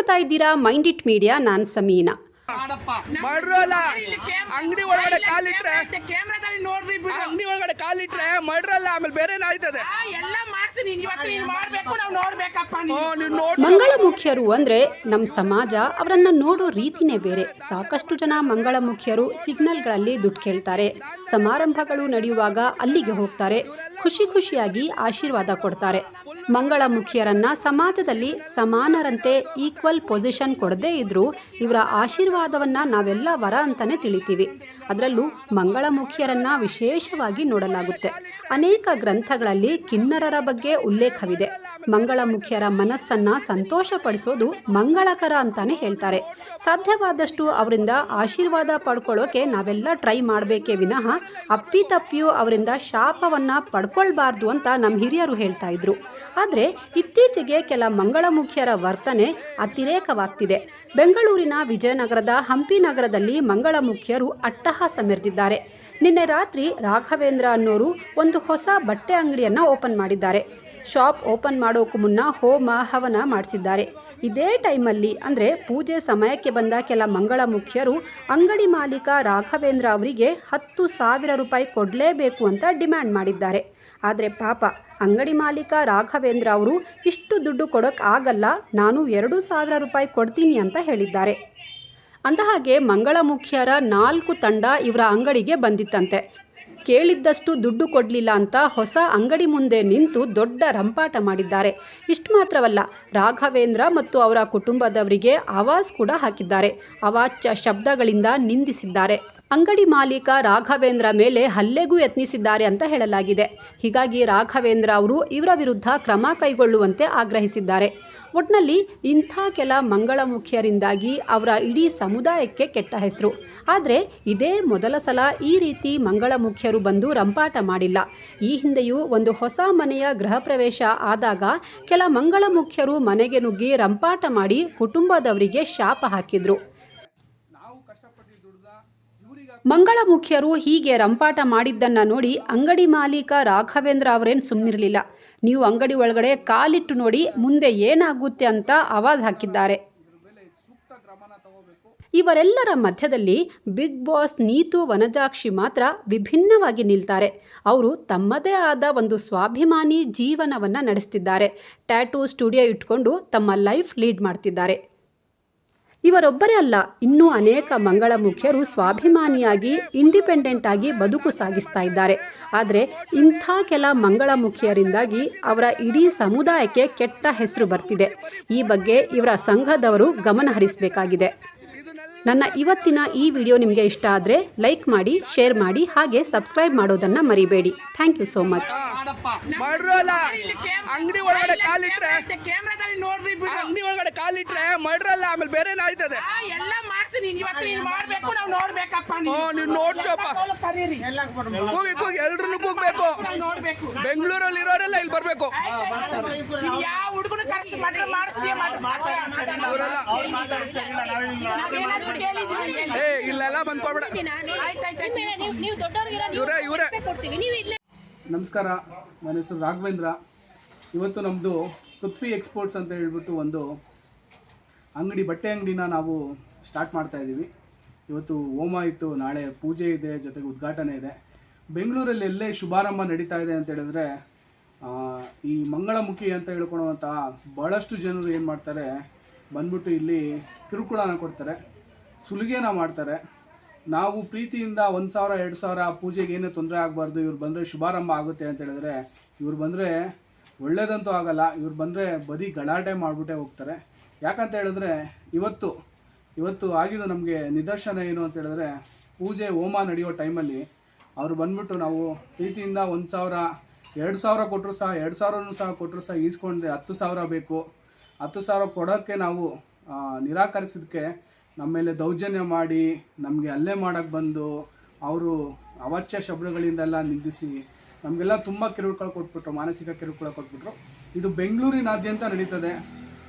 ನೋಡ್ತಾ ಇದ್ದೀರಾ mind it media ನಾನ್ ಸಮೀನಾ. ಅಂಗಡಿ ಒಳಗಡೆ ಕಾಲಿಟ್ರೆ ಕ್ಯಾಮ್ರಾದಲ್ಲಿ ನೋಡ್ರಿ ಬಿಡು. ಅಂಗಡಿ ಒಳಗಡೆ ಕಾಲಿಟ್ರೆ ಅಲ್ಲ ಆಮೇಲೆ ಬೇರೆ ಆಯ್ತದೆ? ಎಲ್ಲ ಮಾಡ್ಸಿ. ನೀನ್ ಇವತ್ತು ನೀನ್ ಮಾಡ್ಬೇಕು ನಾವು ನೋಡ್ಬೇಕಪ್ಪ ನೀನು. ನೀವು ನೋಡಿ ಮಂಗಳಮುಖಿಯರು ಅಂದ್ರೆ ನಮ್ಮ ಸಮಾಜ ಅವರನ್ನ ನೋಡೋ ರೀತಿನೇ ಬೇರೆ. ಸಾಕಷ್ಟು ಜನ ಮಂಗಳ ಮುಖ್ಯರು ಸಿಗ್ನಲ್ಗಳಲ್ಲಿ ದುಡ್ಡು ಕೇಳ್ತಾರೆ. ಸಮಾರಂಭಗಳು ನಡೆಯುವಾಗ ಅಲ್ಲಿಗೆ ಹೋಗ್ತಾರೆ. ಖುಷಿ ಖುಷಿಯಾಗಿ ಆಶೀರ್ವಾದ ಕೊಡ್ತಾರೆ. ಮಂಗಳಮುಖಿಯರನ್ನ ಸಮಾಜದಲ್ಲಿ ಸಮಾನರಂತೆ ಈಕ್ವಲ್ ಪೊಸಿಷನ್ ಕೊಡದೇ ಇದ್ರೂ ಇವರ ಆಶೀರ್ವಾದವನ್ನ ನಾವೆಲ್ಲ ವರ ಅಂತಾನೆ ತಿಳಿತೀವಿ. ಅದರಲ್ಲೂ ಮಂಗಳಮುಖಿಯರನ್ನ ವಿಶೇಷವಾಗಿ ನೋಡಲಾಗುತ್ತೆ. ಅನೇಕ ಗ್ರಂಥಗಳಲ್ಲಿ ಕಿನ್ನರರ ಬಗ್ಗೆ ಉಲ್ಲೇಖವಿದೆ. ಮಂಗಳಮುಖಿಯರ ಮನಸ್ಸನ್ನ ಸಂತೋಷಪಡಿಸೋದು ಮಂಗಳಕರ ಅಂತಾನೆ ಹೇಳ್ತಾರೆ. ಸಾಧ್ಯವಾದಷ್ಟು ಅವರಿಂದ ಆಶೀರ್ವಾದ ಪಡ್ಕೊಳ್ಳೋಕೆ ನಾವೆಲ್ಲ ಟ್ರೈ ಮಾಡಬೇಕೇ ವಿನಃ ಅಪ್ಪಿತಪ್ಪಿಯೂ ಅವರಿಂದ ಶಾಪವನ್ನ ಪಡ್ಕೊಳ್ಬಾರ್ದು ಅಂತ ನಮ್ಮ ಹಿರಿಯರು ಹೇಳ್ತಾ ಇದ್ರು. ಆದರೆ ಇತ್ತೀಚೆಗೆ ಕೆಲ ಮಂಗಳಮುಖಿಯರ ವರ್ತನೆ ಅತಿರೇಕವಾಗ್ತಿದೆ. ಬೆಂಗಳೂರಿನ ವಿಜಯನಗರದ ಹಂಪಿ ನಗರದಲ್ಲಿ ಮಂಗಳಮುಖಿಯರು ಅಟ್ಟಹಾಸ ಮೆರೆದಿದ್ದಾರೆ. ನಿನ್ನೆ ರಾತ್ರಿ ರಾಘವೇಂದ್ರ ಅನ್ನೋರು ಒಂದು ಹೊಸ ಬಟ್ಟೆ ಅಂಗಡಿಯನ್ನು ಓಪನ್ ಮಾಡಿದ್ದಾರೆ. ಶಾಪ್ ಓಪನ್ ಮಾಡೋಕ್ಕೂ ಮುನ್ನ ಹೋಮ ಹವನ ಮಾಡಿಸಿದ್ದಾರೆ. ಇದೇ ಟೈಮಲ್ಲಿ ಅಂದರೆ ಪೂಜೆ ಸಮಯಕ್ಕೆ ಬಂದ ಕೆಲ ಮಂಗಳ ಮುಖ್ಯರು ಅಂಗಡಿ ಮಾಲೀಕ ರಾಘವೇಂದ್ರ ಅವರಿಗೆ ಹತ್ತು ಸಾವಿರ ರೂಪಾಯಿ ಕೊಡಲೇಬೇಕು ಅಂತ ಡಿಮ್ಯಾಂಡ್ ಮಾಡಿದ್ದಾರೆ. ಆದರೆ ಪಾಪ, ಅಂಗಡಿ ಮಾಲೀಕ ರಾಘವೇಂದ್ರ ಅವರು ಇಷ್ಟು ದುಡ್ಡು ಕೊಡೋಕೆ ಆಗಲ್ಲ, ನಾನು ಎರಡು ಸಾವಿರ ರೂಪಾಯಿ ಕೊಡ್ತೀನಿ ಅಂತ ಹೇಳಿದ್ದಾರೆ. ಅಂದಹಾಗೆ ಮಂಗಳಮುಖಿಯರ ನಾಲ್ಕು ತಂಡ ಇವರ ಅಂಗಡಿಗೆ ಬಂದಿತ್ತಂತೆ. ಕೇಳಿದ್ದಷ್ಟು ದುಡ್ಡು ಕೊಡಲಿಲ್ಲ ಅಂತ ಹೊಸ ಅಂಗಡಿ ಮುಂದೆ ನಿಂತು ದೊಡ್ಡ ರಂಪಾಟ ಮಾಡಿದ್ದಾರೆ. ಇಷ್ಟು ಮಾತ್ರವಲ್ಲ ರಾಘವೇಂದ್ರ ಮತ್ತು ಅವರ ಕುಟುಂಬದವರಿಗೆ ಆವಾಜ್ ಕೂಡ ಹಾಕಿದ್ದಾರೆ. ಅವಾಚ್ಯ ಶಬ್ದಗಳಿಂದ ನಿಂದಿಸಿದ್ದಾರೆ. ಅಂಗಡಿ ಮಾಲೀಕ ರಾಘವೇಂದ್ರ ಮೇಲೆ ಹಲ್ಲೆಗೂ ಯತ್ನಿಸಿದ್ದಾರೆ ಅಂತ ಹೇಳಲಾಗಿದೆ. ಹೀಗಾಗಿ ರಾಘವೇಂದ್ರ ಅವರು ಇವರ ವಿರುದ್ಧ ಕ್ರಮ ಕೈಗೊಳ್ಳುವಂತೆ ಆಗ್ರಹಿಸಿದ್ದಾರೆ. ಒಟ್ನಲ್ಲಿ ಇಂಥ ಕೆಲ ಮಂಗಳಮುಖಿಯರಿಂದಾಗಿ ಅವರ ಇಡೀ ಸಮುದಾಯಕ್ಕೆ ಕೆಟ್ಟ ಹೆಸರು. ಆದರೆ ಇದೇ ಮೊದಲ ಸಲ ಈ ರೀತಿ ಮಂಗಳಮುಖಿಯರು ಬಂದು ರಂಪಾಟ ಮಾಡಿಲ್ಲ. ಈ ಹಿಂದೆಯೂ ಒಂದು ಹೊಸ ಮನೆಯ ಗೃಹ ಪ್ರವೇಶ ಆದಾಗ ಕೆಲ ಮಂಗಳಮುಖಿಯರು ಮನೆಗೆ ನುಗ್ಗಿ ರಂಪಾಟ ಮಾಡಿ ಕುಟುಂಬದವರಿಗೆ ಶಾಪ ಹಾಕಿದ್ರು ನಾವು ಕಷ್ಟಪಟ್ಟು ದುಡ್ದ ಇವ್ರಿಗೆ ಮಂಗಳಮುಖಿಯರು ಹೀಗೆ ರಂಪಾಟ ಮಾಡಿದ್ದನ್ನು ನೋಡಿ ಅಂಗಡಿ ಮಾಲೀಕ ರಾಘವೇಂದ್ರ ಅವರೇನು ಸುಮ್ಮನಿರಲಿಲ್ಲ ನೀವು ಅಂಗಡಿ ಒಳಗಡೆ ಕಾಲಿಟ್ಟು ನೋಡಿ ಮುಂದೆ ಏನಾಗುತ್ತೆ ಅಂತ ಆವಾಜ್ ಹಾಕಿದ್ದಾರೆ. ಇವರೆಲ್ಲರ ಮಧ್ಯದಲ್ಲಿ ಬಿಗ್ ಬಾಸ್ ನೀತು ವನಜಾಕ್ಷಿ ಮಾತ್ರ ವಿಭಿನ್ನವಾಗಿ ನಿಲ್ತಾರೆ. ಅವರು ತಮ್ಮದೇ ಆದ ಒಂದು ಸ್ವಾಭಿಮಾನಿ ಜೀವನವನ್ನು ನಡೆಸ್ತಿದ್ದಾರೆ. ಟ್ಯಾಟೂ ಸ್ಟುಡಿಯೋ ಇಟ್ಕೊಂಡು ತಮ್ಮ ಲೈಫ್ ಲೀಡ್ ಮಾಡ್ತಿದ್ದಾರೆ. ಇವರೊಬ್ಬರೇ ಅಲ್ಲ, ಇನ್ನೂ ಅನೇಕ ಮಂಗಳ ಮುಖ್ಯರು ಸ್ವಾಭಿಮಾನಿಯಾಗಿ ಇಂಡಿಪೆಂಡೆಂಟ್ ಆಗಿ ಬದುಕು ಸಾಗಿಸ್ತಾ ಇದ್ದಾರೆ. ಆದರೆ, ಇಂಥ ಕೆಲ ಮಂಗಳಮುಖಿಯರಿಂದಾಗಿ ಅವರ ಇಡೀ ಸಮುದಾಯಕ್ಕೆ ಕೆಟ್ಟ ಹೆಸರು ಬರ್ತಿದೆ. ಈ ಬಗ್ಗೆ ಇವರ ಸಂಘದವರು ಗಮನ ಹರಿಸಬೇಕಾಗಿದೆ ನನ್ನ ಇವತ್ತಿನ ಈ ವಿಡಿಯೋ ನಿಮಗೆ ಇಷ್ಟ ಆದರೆ ಲೈಕ್ ಮಾಡಿ ಶೇರ್ ಮಾಡಿ ಹಾಗೆ ಸಬ್ಸ್ಕ್ರೈಬ್ ಮಾಡೋದನ್ನ ಮರಿಬೇಡಿ. ಥ್ಯಾಂಕ್ ಯು ಸೋ ಮಚ್ ಮಡ್ರಲ್ಲ ಅಂಗಡಿ ಒಳಗಡೆ ಕಾಲಿಟ್ರೆ ಕ್ಯಾಮ್ರಾದಲ್ಲಿ ನೋಡ್ರಿ ಬಿಡು. ಅಂಗಡಿ ಒಳಗಡೆ ಕಾಲಿಟ್ರೆ ಮಡ್ರಲ್ಲ ಆಮೇಲೆ ಬೇರೆ ಎಲ್ಲ ಮಾಡ್ಸಿ ನೀನ್ ಇವತ್ತು ನೀನ್ ಮಾಡ್ಬೇಕು ನಾವು ನೋಡ್ಬೇಕಪ್ಪ ಹ್ಞೂ ನೀವು. ನೋಡ್ಸಪ್ಪ ಕರೀರಿ. ಕೂಗಿ ಕೂಗಿ ಎಲ್ರು ಕೂಗ್ಬೇಕು. ನೋಡ್ಬೇಕು. ಬೆಂಗಳೂರಲ್ಲಿ ಇರೋರೆಲ್ಲ ಇಲ್ಲಿ ಬರ್ಬೇಕು. ಯಾವ ಹುಡುಗನ ಕರ್ಸಿ ಮಾತ್ರ. ಮಾಡಿಸ್ತೀಯ ನಾವೇನಾದ್ರೂ ಕೇಳಿದೀವಿ ಏ ಇಲ್ಲೆಲ್ಲ ಬಂದ್ಕೊಬೇಡ. ಇವ್ರೆ ಇವ್ರೆ. ನಮಸ್ಕಾರ. ನನ್ನ ಹೆಸರು ರಾಘವೇಂದ್ರ. ಇವತ್ತು ನಮ್ಮದು ಪೃಥ್ವಿ ಎಕ್ಸ್ಪೋರ್ಟ್ಸ್ ಅಂತ ಹೇಳ್ಬಿಟ್ಟು ಒಂದು ಅಂಗಡಿ, ಬಟ್ಟೆ ಅಂಗಡಿನ ನಾವು ಸ್ಟಾರ್ಟ್ ಮಾಡ್ತಾ ಇದ್ದೀವಿ. ಇವತ್ತು ಹೋಮ ಇತ್ತು, ನಾಳೆ ಪೂಜೆ ಇದೆ, ಜೊತೆಗೆ ಉದ್ಘಾಟನೆ ಇದೆ. ಬೆಂಗಳೂರಲ್ಲಿ ಎಲ್ಲೇ ಶುಭಾರಂಭ ನಡೀತಾ ಇದೆ ಅಂತ ಹೇಳಿದ್ರೆ ಈ ಮಂಗಳಮುಖಿ ಅಂತ ಹೇಳ್ಕೊಳುವಂತಹ ಭಾಳಷ್ಟು ಜನರು ಏನು ಮಾಡ್ತಾರೆ, ಬಂದ್ಬಿಟ್ಟು ಇಲ್ಲಿ ಕಿರುಕುಳನ ಕೊಡ್ತಾರೆ, ಸುಲಿಗೆನ ಮಾಡ್ತಾರೆ. ನಾವು ಪ್ರೀತಿಯಿಂದ ಒಂದು ಸಾವಿರ, ಎರಡು ಸಾವಿರ ಪೂಜೆಗೆ ಏನೇ ತೊಂದರೆ ಆಗಬಾರ್ದು, ಇವ್ರು ಬಂದರೆ ಶುಭಾರಂಭ ಆಗುತ್ತೆ ಅಂತ ಹೇಳಿದ್ರೆ, ಇವ್ರು ಬಂದರೆ ಒಳ್ಳೇದಂತೂ ಆಗಲ್ಲ, ಇವ್ರು ಬಂದರೆ ಬರೀ ಗಲಾಟೆ ಮಾಡಿಬಿಟ್ಟೆ ಹೋಗ್ತಾರೆ. ಯಾಕಂತ ಹೇಳಿದ್ರೆ ಇವತ್ತು ಇವತ್ತು ಆಗಿದ್ದು ನಮಗೆ ನಿದರ್ಶನ ಏನು ಅಂತ ಹೇಳಿದ್ರೆ ಪೂಜೆ ಹೋಮ ನಡೆಯೋ ಟೈಮಲ್ಲಿ ಅವರು ಬಂದ್ಬಿಟ್ಟು ನಾವು ಪ್ರೀತಿಯಿಂದ ಒಂದು ಸಾವಿರ, ಎರಡು ಸಾವಿರ ಕೊಟ್ಟರು ಸಹ, ಎರಡು ಸಾವಿರನೂ ಸಹ ಕೊಟ್ಟರು ಸಹ ಈಸ್ಕೊಂಡ್ರೆ ಹತ್ತು ಸಾವಿರ ಬೇಕು. ಹತ್ತು ಸಾವಿರ ಕೊಡೋಕ್ಕೆ ನಾವು ನಿರಾಕರಿಸಿದಕ್ಕೆ ನಮ್ಮ ಮೇಲೆ ದೌರ್ಜನ್ಯ ಮಾಡಿ, ನಮಗೆ ಅಲ್ಲೇ ಮಾಡೋಕ್ಕೆ ಬಂದು ಅವರು ಅವಾಚ್ಯ ಶಬ್ದಗಳಿಂದೆಲ್ಲ ನಿಂದಿಸಿ ನಮಗೆಲ್ಲ ತುಂಬ ಕಿರುಕುಳ ಕೊಟ್ಬಿಟ್ರು, ಮಾನಸಿಕ ಕಿರುಕುಳ ಕೊಟ್ಬಿಟ್ರು. ಇದು ಬೆಂಗಳೂರಿನಾದ್ಯಂತ ನಡೀತದೆ.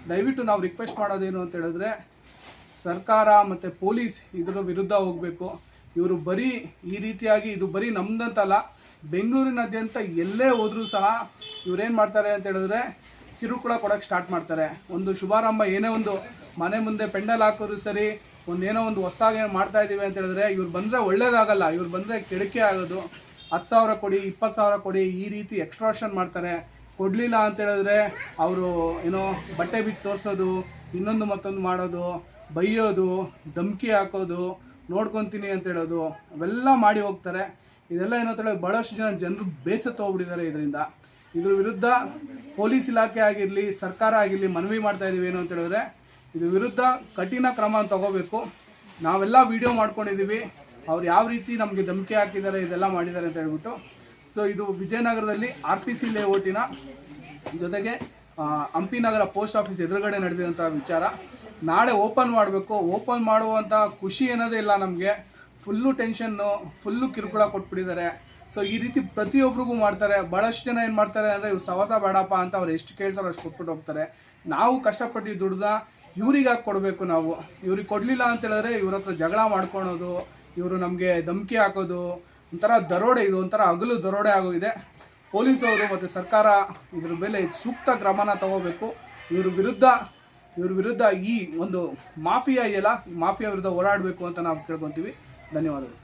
ದಯವಿಟ್ಟು ನಾವು ರಿಕ್ವೆಸ್ಟ್ ಮಾಡೋದೇನು ಅಂತ ಹೇಳಿದ್ರೆ, ಸರ್ಕಾರ ಮತ್ತು ಪೊಲೀಸ್ ಇದರ ವಿರುದ್ಧ ಹೋಗಬೇಕು. ಇವರು ಬರೀ ಈ ರೀತಿಯಾಗಿ ಇದು ಬರೀ ನಮ್ದಂತಲ್ಲ, ಬೆಂಗಳೂರಿನಾದ್ಯಂತ ಎಲ್ಲೇ ಹೋದರೂ ಸಹ ಇವರೇನು ಮಾಡ್ತಾರೆ ಅಂತ ಹೇಳಿದ್ರೆ, ಕಿರುಕುಳ ಕೊಡೋಕ್ಕೆ ಸ್ಟಾರ್ಟ್ ಮಾಡ್ತಾರೆ. ಒಂದು ಶುಭಾರಂಭ ಏನೇ ಒಂದು ಮನೆ ಮುಂದೆ ಪೆಂಡಲ್ ಹಾಕೋರು ಸರಿ ಒಂದೇನೋ ಒಂದು ಏನೋ ಮಾಡ್ತಾ ಇದ್ದೀವಿ ಅಂತ ಹೇಳಿದ್ರೆ, ಇವ್ರು ಬಂದರೆ ಒಳ್ಳೇದಾಗಲ್ಲ, ಇವ್ರು ಬಂದರೆ ಕೆಡಕೆ ಆಗೋದು. ಹತ್ತು ಸಾವಿರ ಕೊಡಿ, ಇಪ್ಪತ್ತು ಸಾವಿರ ಕೊಡಿ, ಈ ರೀತಿ ಎಕ್ಸ್ಟ್ರಾಷನ್ ಮಾಡ್ತಾರೆ. ಕೊಡಲಿಲ್ಲ ಅಂತ ಹೇಳಿದ್ರೆ ಅವರು ಏನೋ ಬಟ್ಟೆ ಬಿಟ್ಟು ತೋರಿಸೋದು, ಇನ್ನೊಂದು ಮತ್ತೊಂದು ಮಾಡೋದು, ಬೈಯೋದು, ಧಮ್ಕಿ ಹಾಕೋದು, ನೋಡ್ಕೊತೀನಿ ಅಂತ ಹೇಳೋದು, ಅವೆಲ್ಲ ಮಾಡಿ ಹೋಗ್ತಾರೆ. ಇದೆಲ್ಲ ಏನೋ ಹೇಳಿ ಭಾಳಷ್ಟು ಜನ ಜನರು ಬೇಸತ್ತು ಹೋಗ್ಬಿಟ್ಟಿದ್ದಾರೆ ಇದರಿಂದ. ಇದ್ರ ವಿರುದ್ಧ ಪೊಲೀಸ್ ಇಲಾಖೆ ಆಗಿರಲಿ, ಸರ್ಕಾರ ಆಗಿರಲಿ ಮನವಿ ಮಾಡ್ತಾ ಇದೀವಿ ಏನು ಅಂತ ಹೇಳಿದ್ರೆ, ಇದ್ರ ವಿರುದ್ಧ ಕಠಿಣ ಕ್ರಮ ತಗೋಬೇಕು. ನಾವೆಲ್ಲ ವಿಡಿಯೋ ಮಾಡ್ಕೊಂಡಿದ್ದೀವಿ. ಅವ್ರು ಯಾವ ರೀತಿ ನಮಗೆ ಧಮಕಿ ಹಾಕಿದ್ದಾರೆ, ಇದೆಲ್ಲ ಮಾಡಿದ್ದಾರೆ ಅಂತ ಹೇಳ್ಬಿಟ್ಟು ಸೊ ಇದು ವಿಜಯನಗರದಲ್ಲಿ ಆರ್ ಟಿ ಸಿ ಲೇಔಟಿನ ಜೊತೆಗೆ ಹಂಪಿ ನಗರ ಪೋಸ್ಟ್ ಆಫೀಸ್ ಎದುರುಗಡೆ ನಡೆದಿರೋಂಥ ವಿಚಾರ. ನಾಳೆ ಓಪನ್ ಮಾಡಬೇಕು. ಓಪನ್ ಮಾಡುವಂಥ ಖುಷಿ ಏನದೇ ಇಲ್ಲ ನಮಗೆ. ಫುಲ್ಲು ಟೆನ್ಷನ್ನು ಫುಲ್ಲು ಕಿರುಕುಳ ಕೊಟ್ಬಿಟ್ಟಿದ್ದಾರೆ. ಸೊ ಈ ರೀತಿ ಪ್ರತಿಯೊಬ್ಬರಿಗೂ ಮಾಡ್ತಾರೆ. ಭಾಳಷ್ಟು ಜನ ಏನು ಮಾಡ್ತಾರೆ ಅಂದರೆ, ಇವ್ರು ಸವಾಸ ಬೇಡಪ್ಪ ಅಂತ ಅವ್ರು ಎಷ್ಟು ಕೇಳ್ತಾರೋ ಅಷ್ಟು ಕೊಟ್ಬಿಟ್ಟು ಹೋಗ್ತಾರೆ. ನಾವು ಕಷ್ಟಪಟ್ಟು ದುಡ್ದ ಇವ್ರಿಗೆ ಕೊಡಬೇಕು ನಾವು. ಇವ್ರಿಗೆ ಕೊಡಲಿಲ್ಲ ಅಂತ ಹೇಳಿದ್ರೆ ಇವ್ರ ಹತ್ರ ಜಗಳ ಮಾಡ್ಕೊಳೋದು, ಇವರು ನಮಗೆ ಧಮಕಿ ಹಾಕೋದು ಒಂಥರ ದರೋಡೆ ಇದು, ಒಂಥರ ಹಗಲು ದರೋಡೆ ಆಗೋಗಿದೆ. ಪೊಲೀಸವರು ಮತ್ತು ಸರ್ಕಾರ ಇದ್ರ ಮೇಲೆ ಸೂಕ್ತ ಕ್ರಮನ ತಗೋಬೇಕು. ಇವ್ರ ವಿರುದ್ಧ ಇವ್ರ ವಿರುದ್ಧ ಈ ಒಂದು ಮಾಫಿಯಾ ಇದೆಯಲ್ಲ, ಈ ಮಾಫಿಯಾ ವಿರುದ್ಧ ಹೋರಾಡಬೇಕು ಅಂತ ನಾವು ಕೇಳ್ಕೊತೀವಿ. ಧನ್ಯವಾದಗಳು.